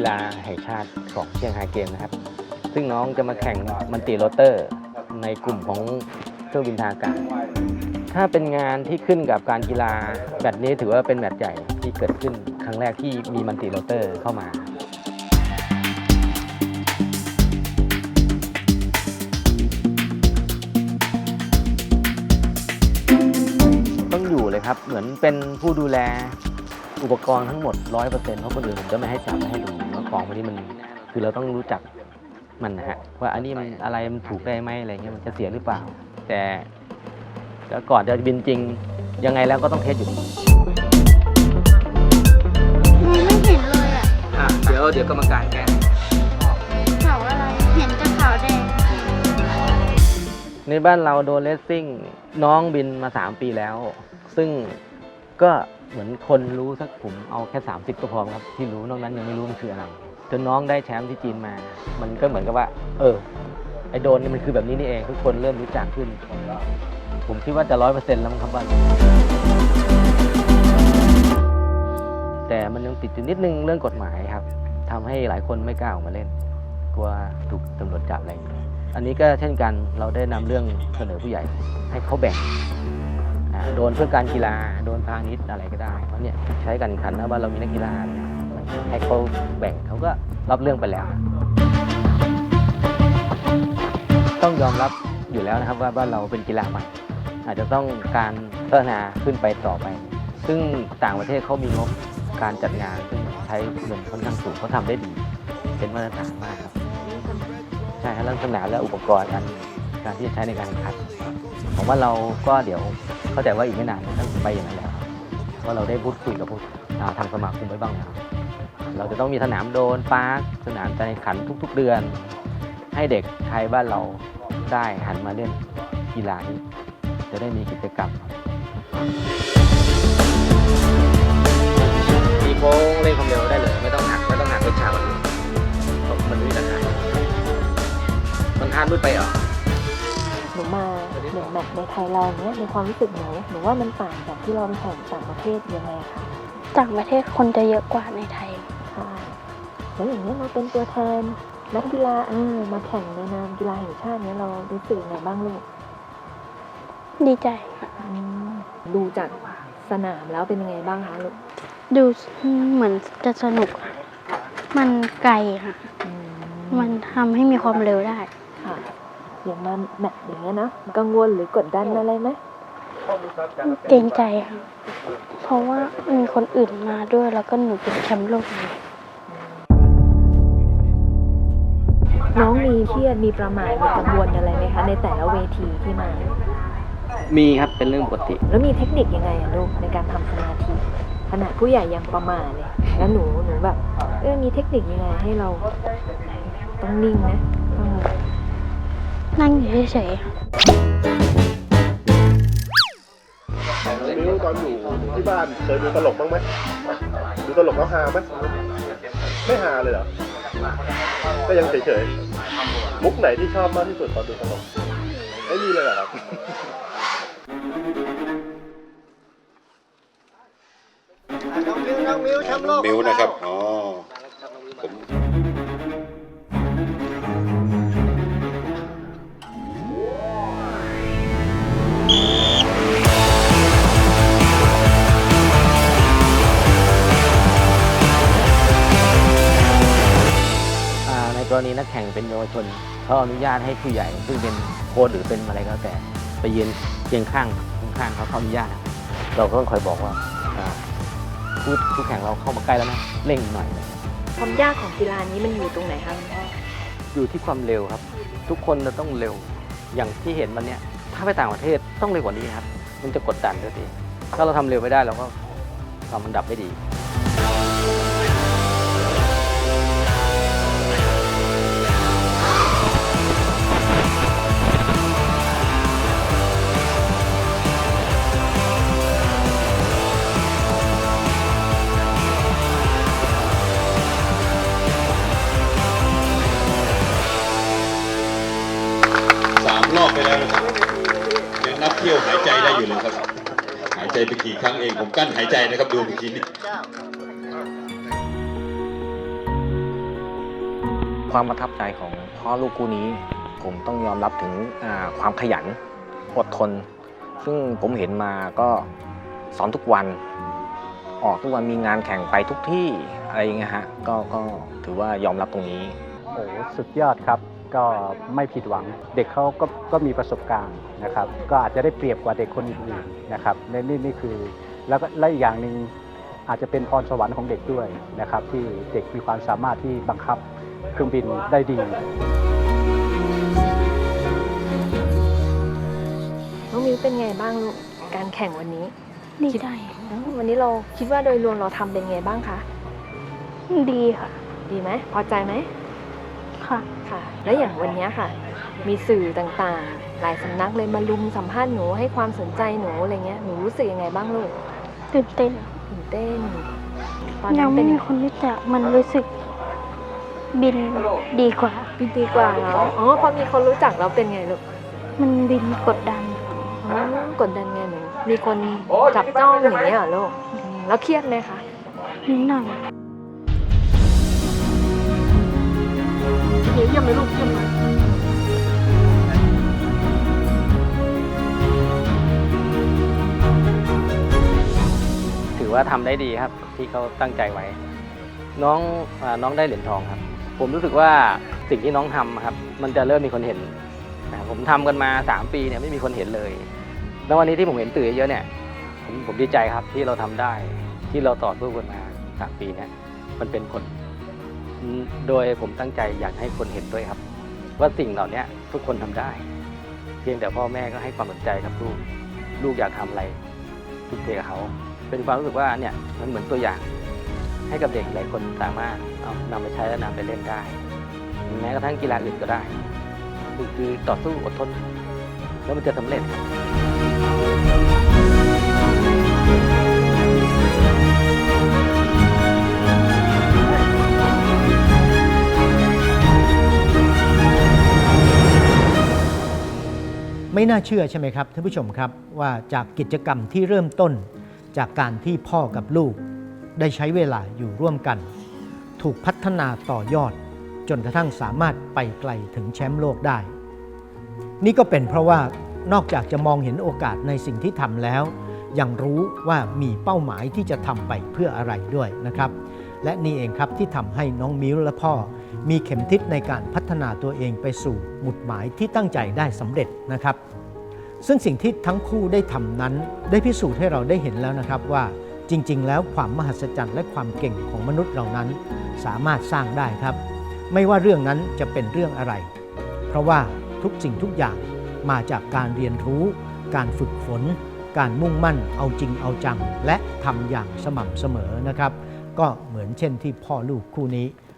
กีฬาแห่งชาติของเชียงรายเกมนะครับ ซึ่งน้องจะมาแข่งมันติโรเตอร์ในกลุ่มของเครื่องบินทางอากาศถ้าเป็นงานที่ขึ้นกับการกีฬาแบบนี้ถือว่าเป็นแบบใหญ่ที่เกิดขึ้นครั้งแรกที่มีมันติโรเตอร์เข้ามาต้องอยู่เลยครับเหมือนเป็นผู้ดูแลอุปกรณ์ทั้งหมด 100%เพราะคนอื่นผมจะไม่ให้จับไม่ให้ดู ของพวกนี้มันคือเราต้องรู้จักมันนะฮะว่าอันนี้มันอะไรมันถูกได้ไหมอะไรเงี้ยมันจะเสียหรือเปล่า แต่แล้วก่อนจะบินจริงยังไงแล้วก็ต้องเทสอยู่ดีไม่เห็นเลยอะอะเดี๋ยวเดี๋ยวกรรมการแกขาวอะไรเห็นแต่ขาวแดงในบ้านเราโดนเลสซิ่งน้องบินมา 3 ปีแล้ว ซึ่งก็เหมือนคนรู้สักผมเอาแค่ 30 ก็พอครับ ที่รู้นอกนั้นยังไม่รู้มันคืออะไร จนน้องได้แชมป์ที่จีนมา มันก็เหมือนกับว่า เออ ไอโดนนี่มันคือแบบนี้นี่เอง ทุกคนเริ่มรู้จักขึ้น ผมคิดว่าจะร้อยเปอร์เซ็นต์แล้วมั้งครับว่าแต่มันยังติดอยู่นิดนึงเรื่องกฎหมายครับทำให้หลายคนไม่กล้าออกมาเล่น กลัวถูกตำรวจจับอะไรอย่างเงี้ยอันนี้ก็เช่นกันเราได้นำเรื่องเสนอผู้ใหญ่ให้เขาแบ่งโดนเพื่อการกีฬา โดนพาณิชย์อะไรก็ได้ เพราะเนี่ยใช้การแข่งขันนะว่าเรามีนักกีฬาเนี่ย ให้เขาแบ่งเขาก็รับเรื่องไปแล้ว ต้องยอมรับอยู่แล้วนะครับว่าบ้านเราเป็นกีฬาใหม่ อาจจะต้องการพัฒนาขึ้นไปต่อไป ซึ่งต่างประเทศเขามีงบการจัดงานซึ่งใช้เงินค่อนข้างสูงเขาทำได้ดี เป็นมาตรฐานมากครับใช่ครับเรื่องสนามและอุปกรณ์การการที่จะใช้ในการแข่งขันผมว่าเราก็เดี๋ยวเข้าใจว่าอีกไม่นานมันต้องไปอย่างนั้นแล้วครับเพราเราได้พูดคุยกับผู้ทางสมาคมไว้บ้างแล้ว เราจะต้องมีสนามโดนปาร์คสนามการแข่งขันทุก ๆ เดือน ให้เด็กไทยบ้านเราได้หันมาเล่นกีฬานี้จะได้มีกิจกรรมมีโค้งเล่นความเร็วได้เลยไม่ต้องหักไม่ต้องหักรถชามันมันไม่มีปัญหามันทานมืดไปเหรอหนูมาเหมือนแบบในไทยเราเนี้ยในความรู้สึกหนูหนูว่ามันต่างจากที่เราไปแข่งต่างประเทศยังไงคะต่างประเทศคนจะเยอะกว่าในไทยค่ะ แล้วอย่างนี้ยเราเป็นตัวแทนนักกีฬาเออมาแข่งในนามกีฬาแห่งชาติเนี้ยเรารู้สึกไงบ้างลูกดีใจค่ะอืมดูจากสนามแล้วเป็นยังไงบ้างคะลูกดูเหมือนจะสนุกค่ะมันไกลค่ะ อืมันทำให้มีความเร็วได้ ค่ะอย่างมาแมตช์อย่างเงี้ยนะกังวลหรือกดดันอะไรไหมเกรงใจค่ะ เพราะว่ามีคนอื่นมาด้วยแล้วก็หนูเป็นแชมป์โลก มีเครียดมีประมาทมีกังวลอะไรไหมคะในแต่ละเวทีที่มา มีครับเป็นเรื่องปกติ แล้วมีเทคนิคยังไงอะลูกในการทำสมาธิขนาดผู้ใหญ่ยังประมาทเลยแล้วหนูหนูแบบเออมีเทคนิคยังไงให้เราต้องนิ่งนะต้องนั่งอยู่เฉยๆค่ะมิวตอนอยู่ที่บ้านเคยดูตลกบ้างไหมดูตลกแล้วฮาไหมไม่ฮาเลยเหรอ ก็ยังเฉยๆ มุกไหนที่ชอบมากที่สุดตอนดูตลกไม่มีเลยเหรอครับมิวนะครับ อ๋อ รณีนักแข่งเป็นเยาวชนเขาอนุญาตให้ผู้ใหญ่ ซึ่งเป็นโค้ชหรือเป็นอะไรก็แล้วแต่ ไปยืนเคียงข้างข้างๆเขาเขาอนุญาตนะเราก็ต้องคอยบอกว่าอ่าผู้ผู้แข่งเราเข้ามาใกล้แล้วนะเร่งหน่อย ความยากของกีฬานี้มันอยู่ตรงไหนคะคุณพ่ออยู่ที่ความเร็วครับ ทุกคนจะต้องเร็วอย่างที่เห็นมันเนี่ยถ้าไปต่างประเทศต้องเร็วกว่านี้ครับ มันจะกดดันด้วยทีถ้าเราทำเร็วไม่ได้เราก็ทำอันดับไม่ดี รอบไปแล้วนะครับยังนับเที่ยวหายใจได้อยู่เลยครับ หายใจไปกี่ครั้งเองผมกั้นหายใจนะครับดูเมื่อกี้นี่ความประทับใจของพ่อลูกคู่นี้ ผมต้องยอมรับถึงอ่าความขยันอดทน ซึ่งผมเห็นมาก็สอนทุกวัน ออกทุกวันมีงานแข่งไปทุกที่อะไรอย่างเงี้ยฮะก็ก็ถือว่ายอมรับตรงนี้โอ้สุดยอดครับ ก็ไม่ผิดหวัง เด็กเขาก็ก็มีประสบการณ์นะครับ ก็อาจจะได้เปรียบกว่าเด็กคนอื่นๆนะครับนี่นี่นี่คือแล้วก็และอีกอย่างหนึ่งอาจจะเป็นพรสวรรค์ของเด็กด้วยนะครับ ที่เด็กมีความสามารถที่บังคับเครื่องบินได้ดีน้องมิวเป็นไงบ้างลูกการแข่งวันนี้ดีใจอืมวันนี้เราคิดว่าโดยรวมเราทำเป็นไงบ้างคะ ดีค่ะ ดีไหมพอใจไหม ค่ะค่ะ แล้วอย่างวันเนี้ยค่ะ มีสื่อต่างๆ หลายสำนักเลยมาลุมสัมภาษณ์หนูให้ความสนใจหนูอะไรเงี้ยหนูรู้สึกยังไงบ้างลูกตื่นเต้นตื่นเต้นตอนยันั้งนไม่เป็นมีคนรู้จักมันรู้สึกบินดีกว่า ปีดีกว่าแล้วอ๋อพอมีคนรู้จักแล้วเป็นไงลูกมันบินกดดัน อ๋อกดดันไงหนูมีคนจับจ้องอย่างเงี้ยเหรอลูกอืมแล้วเครียดไหมคะนิดหน่อย เยี่ยมเลยลูกเยี่ยมเลยถือว่าทำได้ดีครับที่เขาตั้งใจไว้ น้องอน้องได้เหรียญทองครับ ผมรู้สึกว่าสิ่งที่น้องทำครับ มันจะเริ่มมีคนเห็นนะผมทำกันมา 3 ปีเนี่ยไม่มีคนเห็นเลย แล้ววันนี้ที่ผมเห็นตื่นเยอะเนี่ยผมผมดีใจครับที่เราทำได้ที่เราต่อสู้กันมา 3 ปีเนี่ยมันเป็นผล โดยผมตั้งใจอยากให้คนเห็นด้วยครับ ว่าสิ่งเหล่านี้ทุกคนทำได้ เพียงแต่พ่อแม่ก็ให้ความสนใจกับลูก ลูกอยากทำอะไรทุกเทกับเขา เป็นความรู้สึกว่าเนี่ยมันเหมือนตัวอย่างให้กับเด็กหลายคนสามารถเอานำไปใช้และนำไปเล่นได้ แม้กระทั่งกีฬาอื่นก็ได้ คือต่อสู้อดทน แล้วมันจะสำเร็จครับ ไม่น่าเชื่อใช่ไหมครับท่านผู้ชมครับว่าจากกิจกรรมที่เริ่มต้น จากการที่พ่อกับลูก ได้ใช้เวลาอยู่ร่วมกัน ถูกพัฒนาต่อยอด จนกระทั่งสามารถไปไกลถึงแชมป์โลกได้ นี่ก็เป็นเพราะว่านอกจากจะมองเห็นโอกาสในสิ่งที่ทำแล้ว ยังรู้ว่ามีเป้าหมายที่จะทำไปเพื่ออะไรด้วยนะครับ และนี่เองครับที่ทำให้น้องมิ้วและพ่อ มีเข็มทิศในการพัฒนาตัวเองไปสู่หมุดหมายที่ตั้งใจได้สำเร็จนะครับ ซึ่งสิ่งที่ทั้งคู่ได้ทำนั้น ได้พิสูจน์ให้เราได้เห็นแล้วนะครับว่าจริง ๆ แล้วความมหัศจรรย์และความเก่งของมนุษย์เหล่านั้น สามารถสร้างได้ครับ ไม่ว่าเรื่องนั้นจะเป็นเรื่องอะไร เพราะว่าทุกสิ่งทุกอย่างมาจากการเรียนรู้ การฝึกฝน การมุ่งมั่น เอาจริงเอาจัง และทำอย่างสม่ำเสมอนะครับ ก็เหมือนเช่นที่พ่อลูกคู่นี้